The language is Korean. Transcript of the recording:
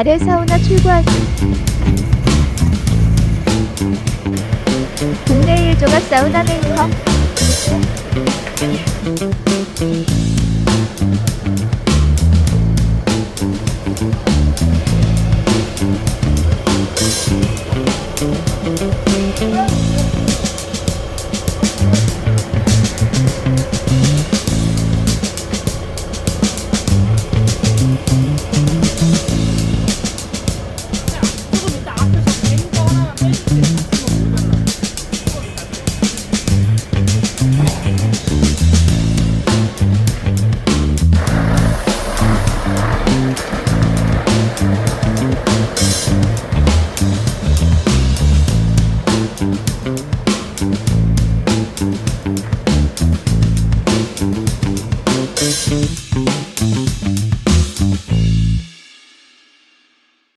아래 사우나 출구하기. 국내 1 조가 사우나 메이커. Música